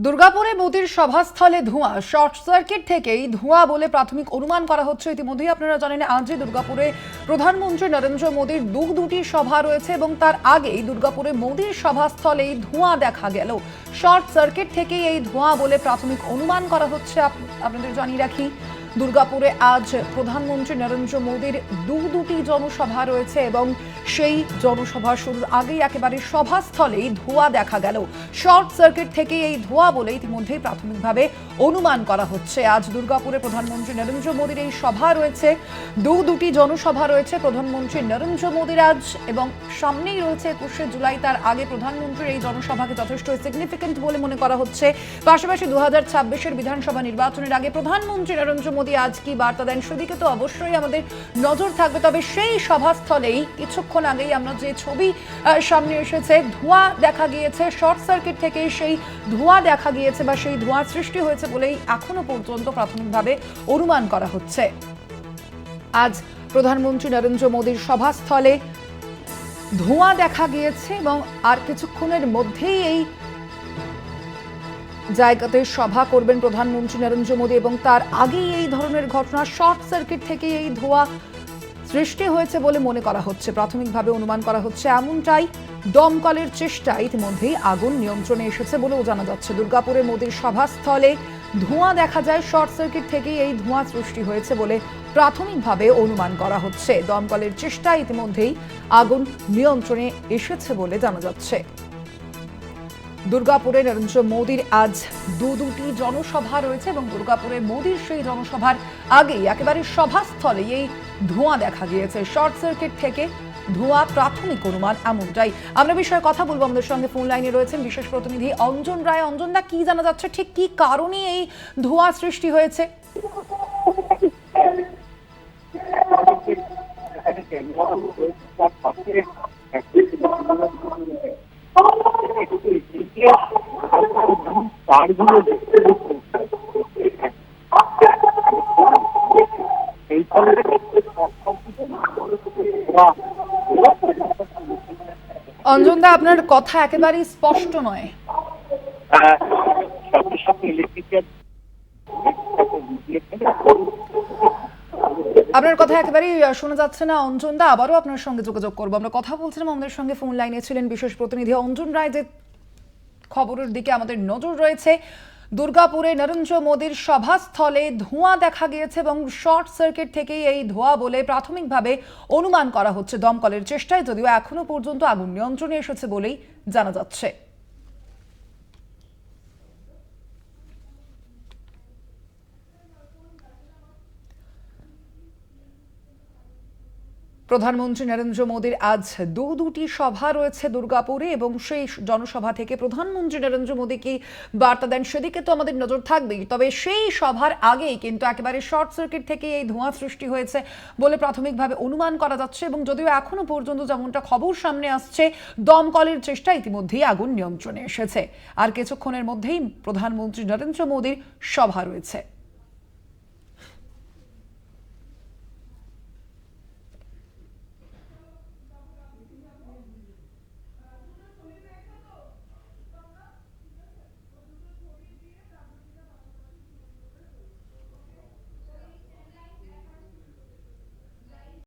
দুর্গাপুরে মোদীর সভাস্থলে ধোঁয়া। শর্ট সার্কিট থেকেই ধোঁয়া বলে প্রাথমিক অনুমান করা হচ্ছে। ইতিমধ্যেই আপনারা জানেন আজই দুর্গাপুরে প্রধানমন্ত্রী নরেন্দ্র মোদীর দু দুটি সভা রয়েছে এবং তার আগেই দুর্গাপুরে মোদীর সভাস্থলেই ধোঁয়া দেখা গেল। শর্ট সার্কিট থেকেই এই ধোঁয়া বলে প্রাথমিক অনুমান করা হচ্ছে। আপ- আপনাদের জানিয়ে রাখি দুর্গাপুরে আজ প্রধানমন্ত্রী নরেন্দ্র মোদীর দু দুটি জনসভা রয়েছে এবং সেই জনসভা শুরুর আগেই একেবারে সভাস্থলেই ধোঁয়া দেখা গেল। শর্ট সার্কিট থেকে এই ধোঁয়া বলে ইতিমধ্যেই প্রাথমিকভাবে অনুমান করা হচ্ছে। আজ দুর্গাপুরে প্রধানমন্ত্রী নরেন্দ্র মোদীর এই সভা রয়েছে। দু দুটি জনসভা রয়েছে প্রধানমন্ত্রী নরেন্দ্র মোদীর আজ এবং সামনেই রয়েছে একুশে জুলাই। তার আগে প্রধানমন্ত্রীর এই জনসভাকে যথেষ্ট সিগনিফিকেন্ট বলে মনে করা হচ্ছে। পাশাপাশি দু হাজার ছাব্বিশের বিধানসভা নির্বাচনের আগে প্রধানমন্ত্রী নরেন্দ্র মোদী আজ কি বার্তা দেন সেদিকে তো অবশ্যই আমাদের নজর থাকবে। তবে সেই সভাস্থলেই কিছুক্ষণ আগেই আমরা যে ছবি সামনে এসেছে, ধোঁয়া দেখা গিয়েছে। শর্ট সার্কিট থেকে সেই ধোঁয়া দেখা গিয়েছে বা সেই ধোঁয়া সৃষ্টি হয়েছে বলেই এখনও পর্যন্ত প্রাথমিকভাবে অনুমান করা হচ্ছে। আজ প্রধানমন্ত্রী নরেন্দ্র মোদীর সভাস্থলে ধোঁয়া দেখা গিয়েছে এবং আর কিছুক্ষণের মধ্যেই এই জায়গাতে সভা করবেন প্রধানমন্ত্রী নরেন্দ্র মোদী এবং তার আগেই এই ধরনের ঘটনা শর্ট সার্কিট থেকে এই ধোঁয়া সৃষ্টি হয়েছে বলে মনে করা হচ্ছে। প্রাথমিকভাবে অনুমান করা হচ্ছে এমনটাই দমকলের চেষ্টা। ইতিমধ্যেই আগুন নিয়ন্ত্রণে এসেছে বলেও জানা যাচ্ছে। দুর্গাপুরে মোদীর সভাস্থলে ধোঁয়া দেখা যায়। শর্ট সার্কিট থেকেই এই ধোঁয়া সৃষ্টি হয়েছে বলে প্রাথমিকভাবে অনুমান করা হচ্ছে। দমকলের চেষ্টা ইতিমধ্যেই আগুন নিয়ন্ত্রণে এসেছে বলে জানা যাচ্ছে। দুর্গাপুরে নরেন্দ্র মোদীর আজ দু দুটি জনসভা রয়েছে এবং দুর্গাপুরে মোদীর সেই জনসভার আগেই একেবারে সভাস্থলে এই ধোঁয়া দেখা গিয়েছে। শর্ট সার্কিট থেকে ধোঁয়া প্রাথমিক অনুমান এমনটাই। আমরা বিষয়ে কথা বলব। আমাদের সঙ্গে ফোন লাইনে রয়েছেন বিশেষ প্রতিনিধি অঞ্জন রায়। অঞ্জন দা, কি জানা যাচ্ছে? ঠিক কি কারণে এই ধোঁয়া সৃষ্টি হয়েছে? তারগুলো দেখতে দেখতে এই ফলে অঞ্জন দা, আপনার কথা একেবারেই স্পষ্ট নয়। সাথে সাথে ইলেকট্রিক্যাল আপনার কথা একেবারেই শোনা যাচ্ছে না, অঞ্জন দা। আবারও আপনার সঙ্গে যোগাযোগ করব। আমরা কথা বলছিলাম, আমাদের সঙ্গে ফোন লাইনে ছিলেন বিশেষ প্রতিনিধি অঞ্জন রায়। যে খবরের দিকে আমাদের নজর রয়েছে, দুর্গাপুরে নরেন্দ্র মোদীর সভাস্থলে ধোঁয়া দেখা গিয়েছে এবং শর্ট সার্কিট থেকেই এই ধোঁয়া বলে প্রাথমিকভাবে অনুমান করা হচ্ছে। দমকলের চেষ্টায় যদিও এখনও পর্যন্ত আগুন নিয়ন্ত্রণে এসেছে বলেই জানা যাচ্ছে। প্রধানমন্ত্রী নরেন্দ্র মোদীর আজ দু দুটি সভা রয়েছে দুর্গাপুরে এবং সেই জনসভা থেকে প্রধানমন্ত্রী নরেন্দ্র মোদী কি বার্তা দেন সেদিকে তো আমাদের নজর থাকবেই। তবে সেই সভার আগেই কিন্তু একেবারে শর্ট সার্কিট থেকে এই ধোঁয়া সৃষ্টি হয়েছে বলে প্রাথমিকভাবে অনুমান করা যাচ্ছে এবং যদিও এখনও পর্যন্ত যেমনটা খবর সামনে আসছে, দমকলের চেষ্টা ইতিমধ্যেই আগুন নিয়ন্ত্রণে এসেছে। আর কিছুক্ষণের মধ্যেই প্রধানমন্ত্রী নরেন্দ্র মোদীর সভা রয়েছে।